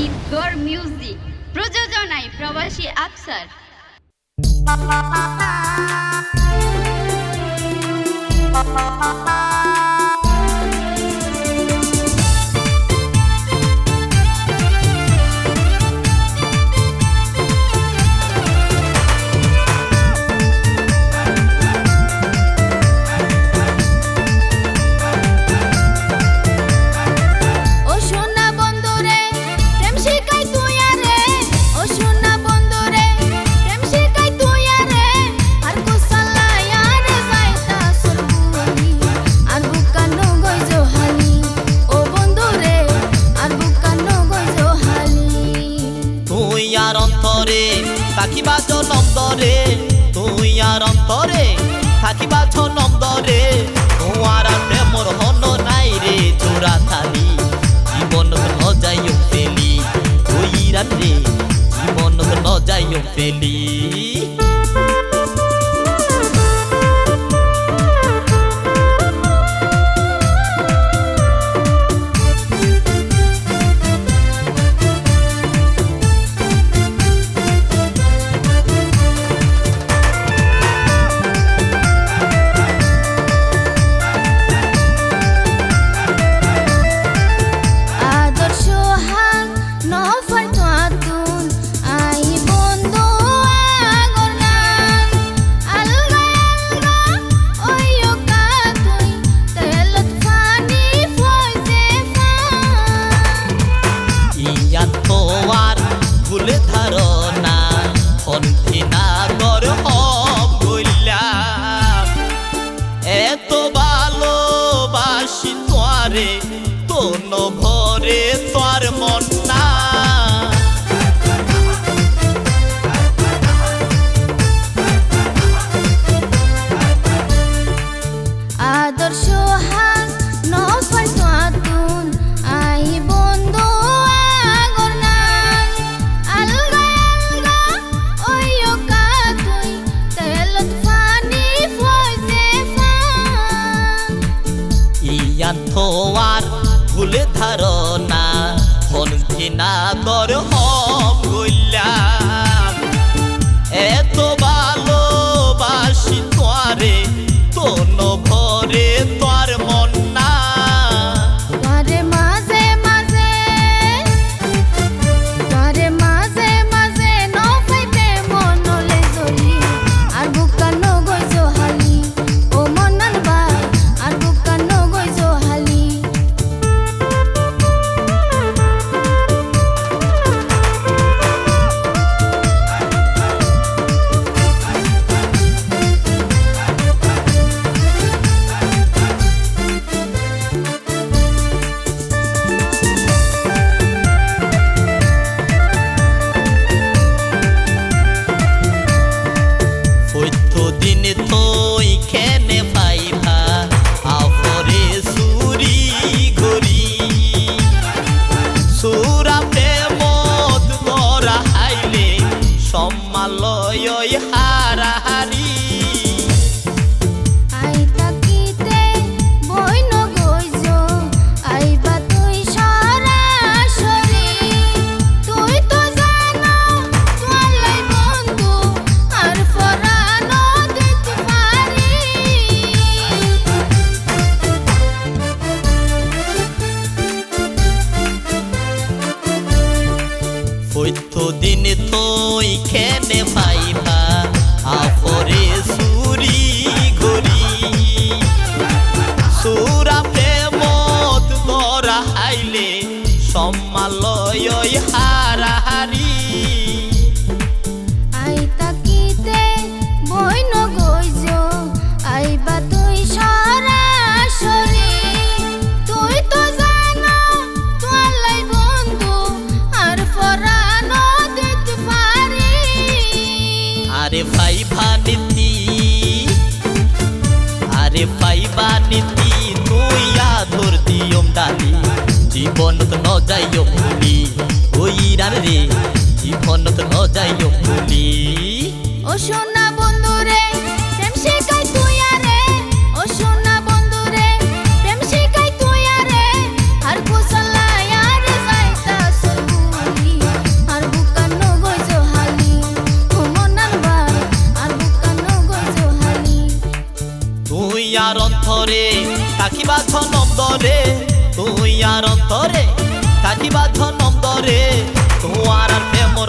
Idgarh music. প্রযোজনায় প্রবাসী আফসার। ও জীবন ন যাইও ফেলি। এত ভালোবাসি তোরে তোর ভরে তোর মন ইয়ান আর ভুল ধারণা গর হম গইলাম এত হইতো দিন তোই খেনে পাইবা আপরে সুরি ঘুরি। সুরা প্রেমত ধরা হাইলে সম্মালয় হারাহারি জীবন তো ন যাইও ভুলি ওই রান রে জীবন তো ন যাইও ভুলি ও সোনা বন্ধু রে প্রেম শেখাই তুই আরে ও সোনা বন্ধু রে প্রেম শেখাই তুই আরে আর কোসলাই আর যাইতা সরবুলি আর বুকান নো গইজো হালি ও মনন ভাই আর বুকান নো গইজো হালি। তুই আর অন্তরে থাকিবা ছনন্দরে তুই আর অন্তরে থাকিবা ধনন্দরে। তোমার আর প্রেমর